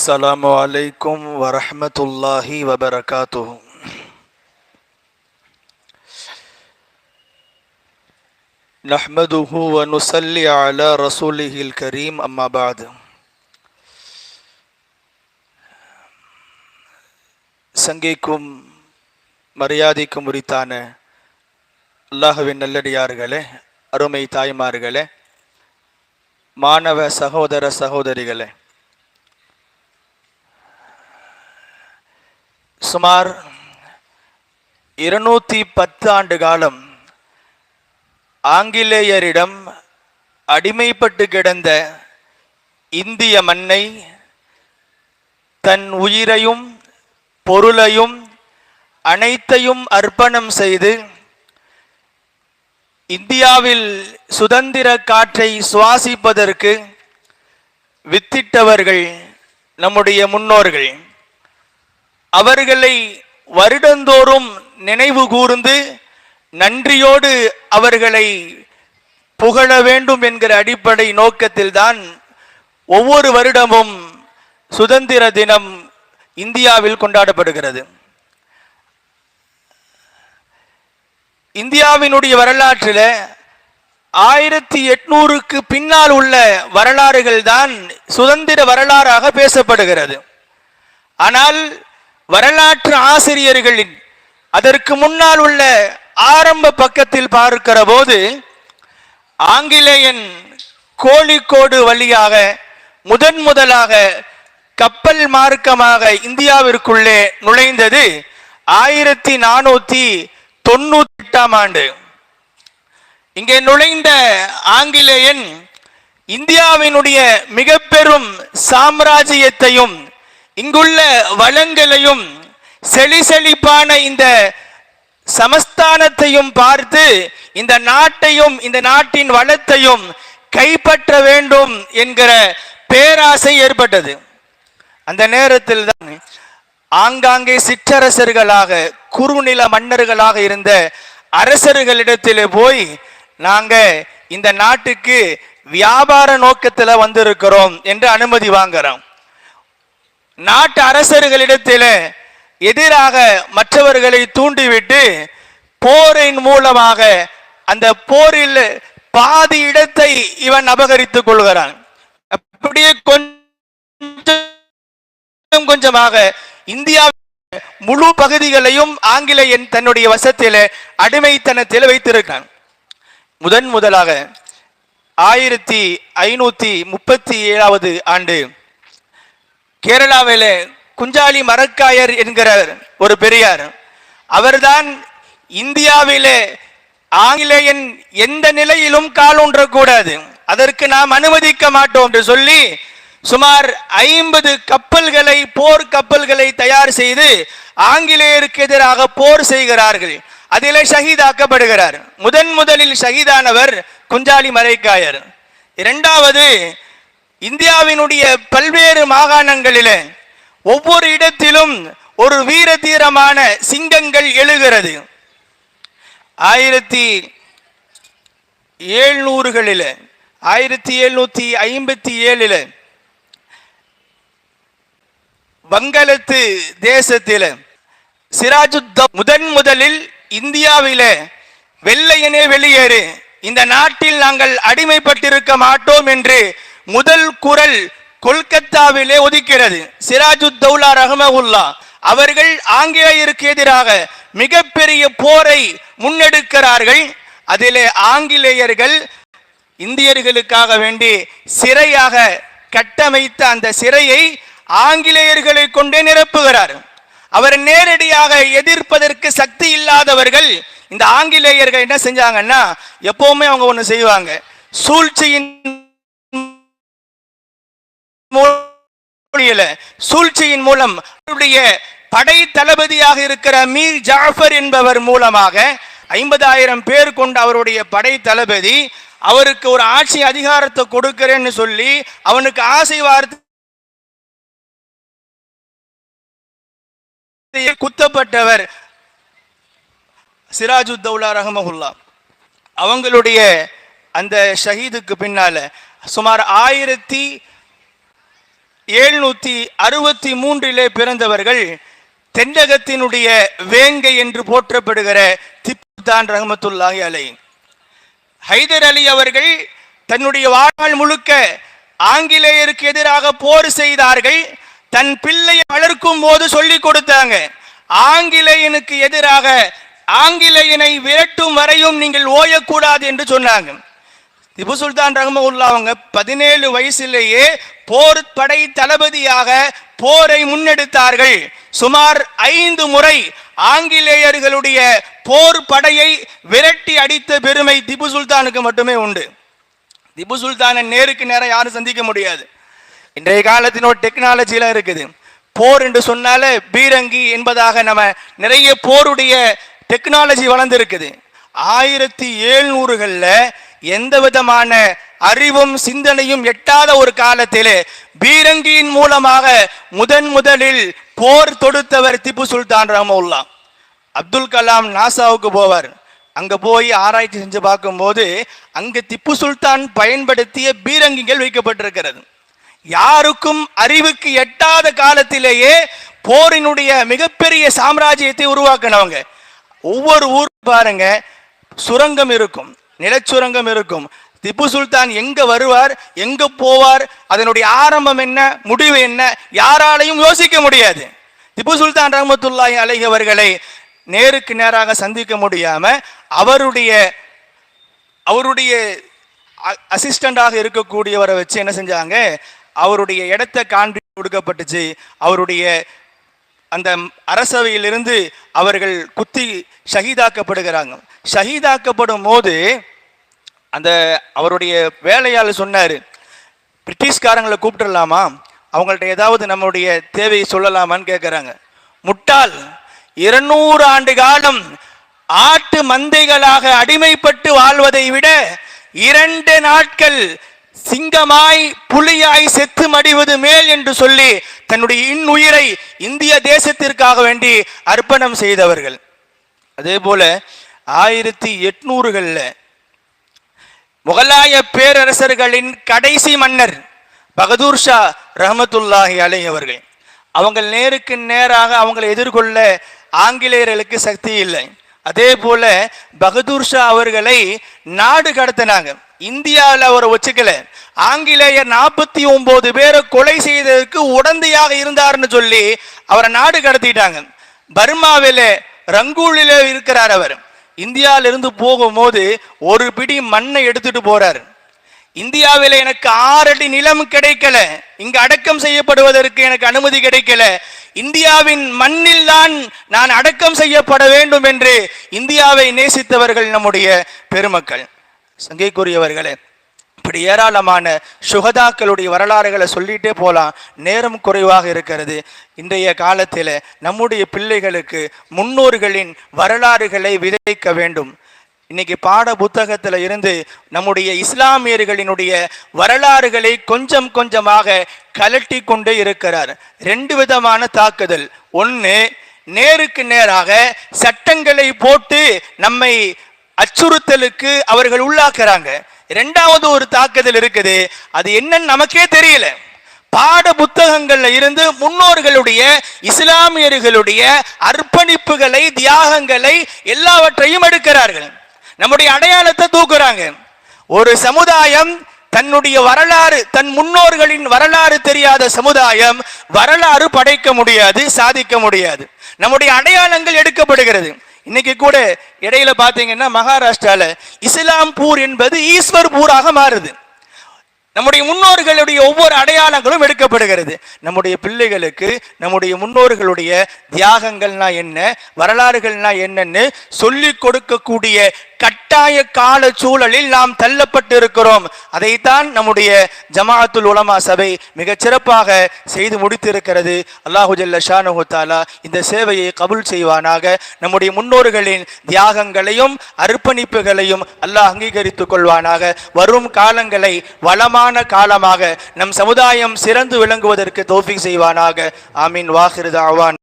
السلام عليكم ورحمة الله وبركاته نحمده ونصلي على رسوله الكريم أما بعد சங்கைக்கும் மரியாதைக்கும் உரித்தான அல்லாஹுவின் நல்லடியார்களே அருமை தாய்மார்களே மாணவ சகோதர சகோதரிகளே சுமார் இருநூத்தி பத்து ஆண்டு காலம் ஆங்கிலேயரிடம் அடிமைப்பட்டு கிடந்த இந்திய மண்ணை தன் உயிரையும் பொருளையும் அனைத்தையும் அர்ப்பணம் செய்து இந்தியாவில் சுதந்திர காற்றை சுவாசிப்பதற்கு வித்திட்டவர்கள் நம்முடைய முன்னோர்கள். அவர்களை வருடந்தோறும் நினைவு கூர்ந்து நன்றியோடு அவர்களை புகழ வேண்டும் என்கிற அடிப்படை நோக்கத்தில்தான் ஒவ்வொரு வருடமும் சுதந்திர தினம் இந்தியாவில் கொண்டாடப்படுகிறது. இந்தியாவினுடைய வரலாற்றில் ஆயிரத்தி எட்நூறுக்கு பின்னால் உள்ள வரலாறுகள் தான் சுதந்திர வரலாறாக பேசப்படுகிறது. ஆனால் வரலாற்று ஆசிரியர்களின் அதற்கு முன்னால் உள்ள ஆரம்ப பக்கத்தில் பார்க்கிற போது ஆங்கிலேயன் கோழிக்கோடு வழியாக முதன் முதலாக கப்பல் மார்க்கமாக இந்தியாவிற்குள்ளே நுழைந்தது ஆயிரத்தி நானூத்தி தொண்ணூத்தி எட்டாம் ஆண்டு. இங்கே நுழைந்த ஆங்கிலேயன் இந்தியாவினுடைய மிக பெரும் சாம்ராஜ்யத்தையும் இங்குள்ள வளங்களையும் செழி செழிப்பான இந்த சமஸ்தானத்தையும் பார்த்து இந்த நாட்டையும் இந்த நாட்டின் வளத்தையும் கைப்பற்ற வேண்டும் என்கிற பேராசை ஏற்பட்டது. அந்த நேரத்தில் தான் ஆங்காங்கே சிற்றரசர்களாக குறுநில மன்னர்களாக இருந்த அரசர்களிடத்தில் போய் நாங்க இந்த நாட்டுக்கு வியாபார நோக்கத்தில் வந்திருக்கிறோம் என்று அனுமதி வாங்குறோம். நாட்டு அரசர்களிடத்தில் எதிராக மற்றவர்களை தூண்டிவிட்டு போரின் மூலமாக அந்த போரில் பாதி இடத்தை இவன் அபகரித்துக் கொள்கிறான். அப்படியே கொஞ்சம் கொஞ்சமாக இந்தியா முழு பகுதிகளையும் ஆங்கிலேயன் தன்னுடைய வசத்தில் அடிமைத்தனத்தில் வைத்திருக்கான் முதன் முதலாக ஆயிரத்தி ஐநூத்தி முப்பத்தி ஏழாவது ஆண்டு கேரளாவிலே குஞ்சாலி மரக்காயர் என்கிற ஒரு பெரியார். அவர்தான் இந்தியாவிலே ஆங்கிலேயன் எந்த நிலையிலும் காலூன்றக்கூடாது அதற்கு நாம் அனுமதிக்க மாட்டோம் என்று சொல்லி சுமார் ஐம்பது கப்பல்களை போர் கப்பல்களை தயார் செய்து ஆங்கிலேயருக்கு எதிராக போர் செய்கிறார்கள். அதிலே ஷஹீதாக்கப்படுகிறார். முதன் முதலில் ஷஹீதானவர் குஞ்சாலி மரைக்காயர். இரண்டாவது இந்தியாவினுடைய பல்வேறு மாகாணங்களிலே ஒவ்வொரு இடத்திலும் ஒரு வீர தீரமான சிங்கங்கள் எழுகிறது. ஆயிரத்தி ஏழ்நூறுகளில் ஆயிரத்தி எழுநூத்தி ஐம்பத்தி ஏழில் வங்கலத்து தேசத்தில் சிராஜுத்த முதன் முதலில் இந்தியாவில வெள்ளையனே வெளியேறு. இந்த நாட்டில் நாங்கள் அடிமைப்பட்டிருக்க மாட்டோம் என்று முதல் குரல் கொல்கத்தாவிலே ஒதுக்கிறது. சிராஜுத்தௌலா ரஹமகுல்லா அவர்கள் ஆங்கிலேயருக்கு எதிராக மிகப்பெரிய போரை முன்னெடுக்கிறார்கள். அதிலே ஆங்கிலேயர்கள் இந்தியர்களுக்காக வேண்டி சிறையாக கட்டமைத்த அந்த சிறையை ஆங்கிலேயர்களை கொண்டே நிரப்புகிறார். அவர் நேரடியாக எதிர்ப்பதற்கு சக்தி இல்லாதவர்கள் இந்த ஆங்கிலேயர்கள் என்ன செஞ்சாங்கன்னா எப்பவுமே அவங்க ஒண்ணு செய்வாங்க. சூழ்ச்சியின் சூழ்ச்சியின் மூலம் அவருடைய படை தளபதியாக இருக்கிற மீர் ஜாஃபர் என்பவர் மூலமாக ஐம்பதாயிரம் பேர் கொண்ட அவருடைய படை தளபதி அவருக்கு ஒரு ஆட்சி அதிகாரத்தை கொடுக்கிறேன்னு சொல்லி அவனுக்கு ஆசை வார்த்தை குத்தப்பட்டவர் சிராஜுத்தௌலா ரஹமஹுல்லா அவங்களுடைய அந்த ஷஹீதுக்கு பின்னால சுமார் ஆயிரத்தி எழுநூத்தி அறுபத்தி மூன்றிலே பிறந்தவர்கள் தென்னகத்தினுடைய வேங்கை என்று போற்றப்படுகிற திப்புதான் ரஹமத்துல்லாஹி அலை. ஹைதர் அலி அவர்கள் தன்னுடைய வாழ்நாள் முழுக்க ஆங்கிலேயருக்கு எதிராக போர் செய்தார்கள். தன் பிள்ளையை வளர்க்கும் போது சொல்லி கொடுத்தாங்க ஆங்கிலேயனுக்கு எதிராக ஆங்கிலேயனை விரட்டும் வரையும் நீங்கள் ஓயக்கூடாது என்று சொன்னாங்க. திபு சுல்தான் ரஹமவுல்லா அவங்க பதினேழு வயசிலேயே போர் படை தளபதியாக போரை முன்னெடுத்தார்கள். சுமார் ஐந்து முறை ஆங்கிலேயர்களுடைய போர் படையை விரட்டி அடித்த பெருமை திபு சுல்தானுக்கு மட்டுமே உண்டு. திபு சுல்தானை நேருக்கு நேரம் யாரும் சந்திக்க முடியாது. இன்றைய காலத்தினோட டெக்னாலஜிலாம் இருக்குது. போர் என்று சொன்னாலே பீரங்கி என்பதாக நம்ம நிறைய போருடைய டெக்னாலஜி வளர்ந்துருக்குது. ஆயிரத்தி எழுநூறுகளில் எந்த விதமான அறிவும் சிந்தனையும் எட்டாத ஒரு காலத்திலே பீரங்கியின் மூலமாக முதன் முதலில் போர் தொடுத்தவர் திப்பு சுல்தான் ரஹமுல்லா அப்துல் கலாம் நாசாவுக்கு போவார். அங்க போய் ஆராய்ச்சி செஞ்சு பார்க்கும்போது அங்கு திப்பு சுல்தான் பயன்படுத்திய பீரங்கிகள் வைக்கப்பட்டிருக்கிறது. யாருக்கும் அறிவுக்கு எட்டாத காலத்திலேயே போரினுடைய மிகப்பெரிய சாம்ராஜ்யத்தை உருவாக்கினவங்க. ஒவ்வொரு ஊர் பாருங்க சுரங்கம் இருக்கும். நிலச்சுரங்கம் இருக்கும். திப்பு சுல்தான் எங்க வருவார்? எங்க போவார்? அதனுடைய ஆரம்பம் என்ன? முடிவு என்ன? யாராலையும் யோசிக்க முடியாது. திப்பு சுல்தான் ரஹமத்துல்லாஹி அலைஹி அவர்களை நேருக்கு நேராக சந்திக்க முடியாம அவருடைய அவருடைய அசிஸ்டண்டாக இருக்கக்கூடியவரை வச்சு என்ன செஞ்சாங்க? அவருடைய இடத்தை காண்பி கொடுக்கப்பட்டுச்சு. அவருடைய அந்த அரசவையிலிருந்து அவர்கள் குத்தி ஷஹீதாக்கப்படுகிறாங்க. ஷஹீதாக்கப்படும் போது அந்த அவருடைய வேலையாளர் சொன்னார் பிரிட்டிஷ்காரங்களை கூப்பிட்டுடலாமா? அவங்கள்ட்ட ஏதாவது நம்மளுடைய தேவையை சொல்லலாமான்னு கேட்குறாங்க முட்டாள் இருநூறு ஆண்டு காலம் ஆட்டு மந்தைகளாக அடிமைப்பட்டு வாழ்வதை விட இரண்டு நாட்கள் சிங்கமாய் புலியாய் செத்து மடிவது மேல் என்று சொல்லி தன்னுடைய இன்னுயிரை இந்திய தேசத்திற்காக வேண்டி அர்ப்பணம் செய்தவர்கள். அதே போல ஆயிரத்தி எட்நூறுகளில் முகலாய பேரரசர்களின் கடைசி மன்னர் பகதூர் ஷா ரஹமத்துல்லாஹி அலை அவர்கள். அவங்க நேருக்கு நேராக அவங்களை எதிர்கொள்ள ஆங்கிலேயர்களுக்கு சக்தி இல்லை. அதே போல பகதூர் ஷா அவர்களை நாடு கடத்தினாங்க. இந்தியாவில் அவரை வச்சுக்கல. ஆங்கிலேயர் நாற்பத்தி ஒன்பது பேரை கொலை செய்ததற்கு உடந்தையாக இருந்தார்னு சொல்லி அவரை நாடு கடத்திட்டாங்க. பர்மாவில் ரங்கூலில் இருக்கிறார் அவர். இந்தியாவிலிருந்து போகும்போது ஒரு பிடி மண்ணை எடுத்துட்டு போறார். இந்தியாவில் எனக்கு ஆறடி நிலம் கிடைக்கல. இங்கு அடக்கம் செய்யப்படுவதற்கு எனக்கு அனுமதி கிடைக்கல. இந்தியாவின் மண்ணில் தான் நான் அடக்கம் செய்யப்பட வேண்டும் என்று இந்தியாவை நேசித்தவர்கள் நம்முடைய பெருமக்கள். சங்கைக்குரியவர்களே இப்படி ஏராளமான சுகதாக்களுடைய வரலாறுகளை சொல்லிட்டே போகலாம் நேரம் குறைவாக இருக்கிறது. இன்றைய காலத்தில் நம்முடைய பிள்ளைகளுக்கு முன்னோர்களின் வரலாறுகளை விதைக்க வேண்டும். இன்னைக்கு பாட புத்தகத்தில் இருந்து நம்முடைய இஸ்லாமியர்களினுடைய வரலாறுகளை கொஞ்சம் கொஞ்சமாக கலட்டி கொண்டே இருக்கிறார். ரெண்டு விதமான தாக்குதல். ஒன்று நேருக்கு நேராக சட்டங்களை போட்டு நம்மை அச்சுறுத்தலுக்கு அவர்கள் உள்ளாக்குறாங்க. ரெண்டாவது ஒரு தாக்குதல் இருக்குது. அது என்னன்னு நமக்கே தெரியல. பாட புத்தகங்கள்ல இருந்து முன்னோர்களுடைய இஸ்லாமியர்களுடைய அர்ப்பணிப்புகளை தியாகங்களை எல்லாவற்றையும் எடுக்கிறார்கள். நம்முடைய அடையாளத்தை தூக்குறாங்க. ஒரு சமுதாயம் தன்னுடைய வரலாறு தன் முன்னோர்களின் வரலாறு தெரியாத சமுதாயம் வரலாறு படைக்க முடியாது சாதிக்க முடியாது. நம்முடைய அடையாளங்கள் எடுக்கப்படுகிறது. இன்னைக்கு கூட இடையில பாத்தீங்கன்னா மகாராஷ்டிரால இஸ்லாம் பூர் என்பது ஈஸ்வர் பூராக மாறுது. நம்முடைய முன்னோர்களுடைய ஒவ்வொரு அடையாளங்களும் எடுக்கப்படுகிறது. நம்முடைய பிள்ளைகளுக்கு நம்முடைய முன்னோர்களுடைய தியாகங்கள்னா என்ன வரலாறுகள்னா என்னன்னு சொல்லிக் கொடுக்கக்கூடிய கட்டாய கால சூழலில் நாம் தள்ளப்பட்டு இருக்கிறோம் அதைத்தான் நம்முடைய ஜமாஅத்துல் உலமா சபை மிகச் சிறப்பாக செய்து முடித்திருக்கிறது. அல்லாஹு ஜல்ல ஷானு இந்த சேவையை கபுல் செய்வானாக. நம்முடைய முன்னோர்களின் தியாகங்களையும் அர்ப்பணிப்புகளையும் அல்லாஹ் அங்கீகரித்துக் கொள்வானாக. வரும் காலங்களை வளமான காலமாக நம் சமுதாயம் சிறந்து விளங்குவதற்கு தோஃபி செய்வானாக. ஆமீன். வாஹிருதாவான்